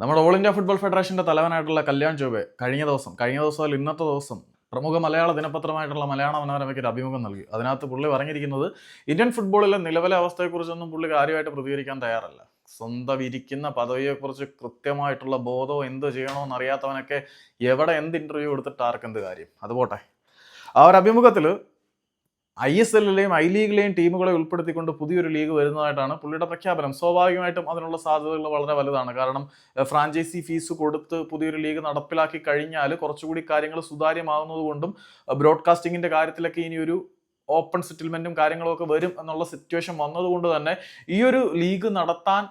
നമ്മുടെ all India football ഫെഡറേഷന്റെ തലവനായിട്ടുള്ള കല്യാൺ ചൗബെ കഴിഞ്ഞ ദിവസം കഴിഞ്ഞ ദിവസം അല്ല ഇന്നത്തെ ദിവസം പ്രമുഖ മലയാള ദിനപത്രമായിട്ടുള്ള മലയാള മനോരമയ്ക്ക് ഒരു അഭിമുഖം നൽകി. അതിനകത്ത് പുള്ളി പറഞ്ഞിരിക്കുന്നത് ഇന്ത്യൻ ഫുട്ബോളിലെ നിലവിലെ അവസ്ഥയെക്കുറിച്ചൊന്നും പുള്ളി കാര്യമായിട്ട് പ്രതികരിക്കാൻ തയ്യാറല്ല. സ്വന്തം ഇരിക്കുന്ന പദവിയെക്കുറിച്ച് കൃത്യമായിട്ടുള്ള ബോധമോ എന്ത് ചെയ്യണമെന്ന് അറിയാത്തവനൊക്കെ എവിടെ എന്ത് ഇന്റർവ്യൂ കൊടുത്തിട്ട് ആർക്കെന്ത് കാര്യം? അതുപോട്ടെ ആ ഒരു അഭിമുഖത്തിൽ ഐ എസ് എല്ലിലെയും ഐ ലീഗിലെയും ടീമുകളെ ഉൾപ്പെടുത്തിക്കൊണ്ട് പുതിയൊരു ലീഗ് വരുന്നതായിട്ടാണ് പുള്ളിയുടെ പ്രഖ്യാപനം. സ്വാഭാവികമായിട്ടും അതിനുള്ള സാധ്യതകൾ വളരെ വലുതാണ്. കാരണം ഫ്രാഞ്ചൈസി ഫീസ് കൊടുത്ത് പുതിയൊരു ലീഗ് നടപ്പിലാക്കി കഴിഞ്ഞാൽ കുറച്ചുകൂടി കാര്യങ്ങൾ സുതാര്യമാകുന്നത് കൊണ്ടും ബ്രോഡ്കാസ്റ്റിംഗിന്റെ കാര്യത്തിലൊക്കെ ഇനി ഒരു ഓപ്പൺ സെറ്റിൽമെന്റും കാര്യങ്ങളും ഒക്കെ വരും എന്നുള്ള സിറ്റുവേഷൻ വന്നതുകൊണ്ട് തന്നെ ഈ ഒരു ലീഗ് നടത്താൻ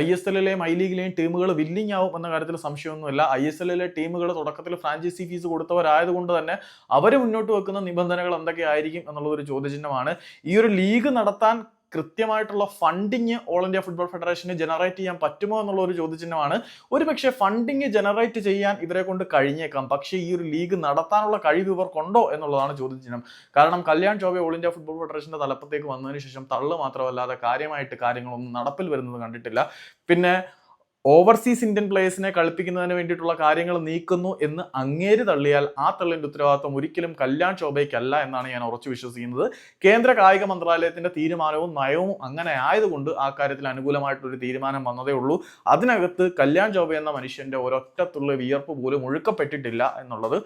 ഐ എസ് എല്ലിലെയും ഐ ലീഗിലെയും ടീമുകൾ വില്ലിങ് ആവും എന്ന കാര്യത്തിൽ സംശയമൊന്നുമില്ല. ഐ എസ് എല്ലിലെ ടീമുകൾ തുടക്കത്തിൽ ഫ്രാഞ്ചൈസി ഫീസ് കൊടുത്തവരായതുകൊണ്ട് തന്നെ അവർ മുന്നോട്ട് വെക്കുന്ന നിബന്ധനകൾ എന്തൊക്കെയായിരിക്കും എന്നുള്ളത് ഒരു ചോദ്യചിഹ്നമാണ്. ഈ ഒരു ലീഗ് നടത്താൻ കൃത്യമായിട്ടുള്ള ഫണ്ടിങ് ഓൾ ഇന്ത്യ ഫുട്ബോൾ ഫെഡറേഷന് ജനറേറ്റ് ചെയ്യാൻ പറ്റുമോ എന്നുള്ള ഒരു ചോദ്യചിഹ്നമാണ്. ഒരു പക്ഷേ ഫണ്ടിങ് ജനറേറ്റ് ചെയ്യാൻ ഇവരെ കൊണ്ട് കഴിഞ്ഞേക്കാം. പക്ഷേ ഈ ഒരു ലീഗ് നടത്താനുള്ള കഴിവ് ഇവർക്കുണ്ടോ എന്നുള്ളതാണ് ചോദ്യചിഹ്നം. കാരണം Kalyan Chaubey all India football ഫെഡറേഷന്റെ തലപ്പത്തേക്ക് വന്നതിന് ശേഷം തള്ളു മാത്രമല്ലാതെ കാര്യമായിട്ട് കാര്യങ്ങളൊന്നും നടപ്പിൽ വരുന്നത് കണ്ടിട്ടില്ല. പിന്നെ ഓവർസീസ് ഇന്ത്യൻ പ്ലേയേഴ്സിനെ കളിപ്പിക്കുന്നതിന് വേണ്ടിയിട്ടുള്ള കാര്യങ്ങൾ നീക്കുന്നു എന്ന് അങ്ങേര് തള്ളിയാൽ ആ തള്ളിന്റെ ഉത്തരവാദിത്വം ഒരിക്കലും കല്യാൺ ചോബയ്ക്കല്ല എന്നാണ് ഞാൻ ഉറച്ചു വിശ്വസിക്കുന്നത്. കേന്ദ്ര കായിക മന്ത്രാലയത്തിന്റെ തീരുമാനവും നയവും അങ്ങനെ ആയതുകൊണ്ട് ആ കാര്യത്തിൽ അനുകൂലമായിട്ടൊരു തീരുമാനം വന്നതേ ഉള്ളൂ. അതിനകത്ത് കല്യാൺ ചോബ എന്ന മനുഷ്യന്റെ ഒരൊറ്റത്തുള്ള വിയർപ്പ് പോലും ഒഴുക്കപ്പെട്ടിട്ടില്ല എന്നുള്ളത്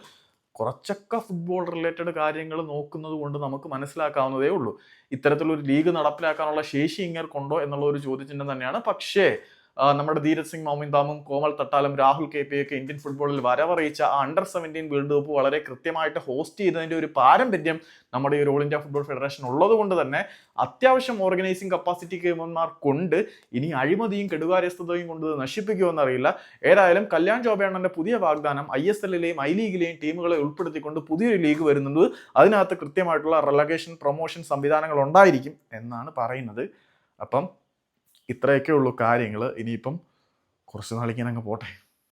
കുറച്ചൊക്കെ ഫുട്ബോൾ റിലേറ്റഡ് കാര്യങ്ങൾ നോക്കുന്നത് കൊണ്ട് നമുക്ക് മനസ്സിലാക്കാവുന്നതേ ഉള്ളൂ. ഇത്തരത്തിലൊരു ലീഗ് നടപ്പിലാക്കാനുള്ള ശേഷി ഇങ്ങേർക്കുണ്ടോ എന്നുള്ള ഒരു ചോദ്യചിഹ്നം തന്നെയാണ്. പക്ഷേ നമ്മുടെ ധീരജ് സിംഗ് മൗമിന്താമും കോമൽ തട്ടാലും രാഹുൽ കെ പി ഒക്കെ ഇന്ത്യൻ ഫുട്ബോളിൽ വരവറിയിച്ച ആ അണ്ടർ സെവന്റീൻ വേൾഡ് കപ്പ് വളരെ കൃത്യമായിട്ട് ഹോസ്റ്റ് ചെയ്തതിന്റെ ഒരു പാരമ്പര്യം നമ്മുടെ ഈ ഒരു ഓൾ ഇന്ത്യ ഫുട്ബോൾ ഫെഡറേഷൻ ഉള്ളത് കൊണ്ട് തന്നെ അത്യാവശ്യം ഓർഗനൈസിംഗ് കപ്പാസിറ്റി കേമന്മാർ കൊണ്ട് ഇനി അഴിമതിയും കെടുകാര്യസ്ഥതയും കൊണ്ട് നശിപ്പിക്കുമോ എന്നറിയില്ല അറിയില്ല ഏതായാലും കല്യാൺ ചോബയാണന്റെ പുതിയ വാഗ്ദാനം ഐ എസ് എല്ലിലെയും ഐ ലീഗിലെയും ടീമുകളെ ഉൾപ്പെടുത്തിക്കൊണ്ട് പുതിയൊരു ലീഗ് വരുന്നത് അതിനകത്ത് കൃത്യമായിട്ടുള്ള റെലഗേഷൻ പ്രൊമോഷൻ സംവിധാനങ്ങൾ ഉണ്ടായിരിക്കും എന്നാണ് പറയുന്നത്. അപ്പം ഇത്രയൊക്കെ ഉള്ളൂ കാര്യങ്ങൾ ഇനിയിപ്പം കുറച്ച് നാളിങ്ങനെ അങ്ങ് പോട്ടെ.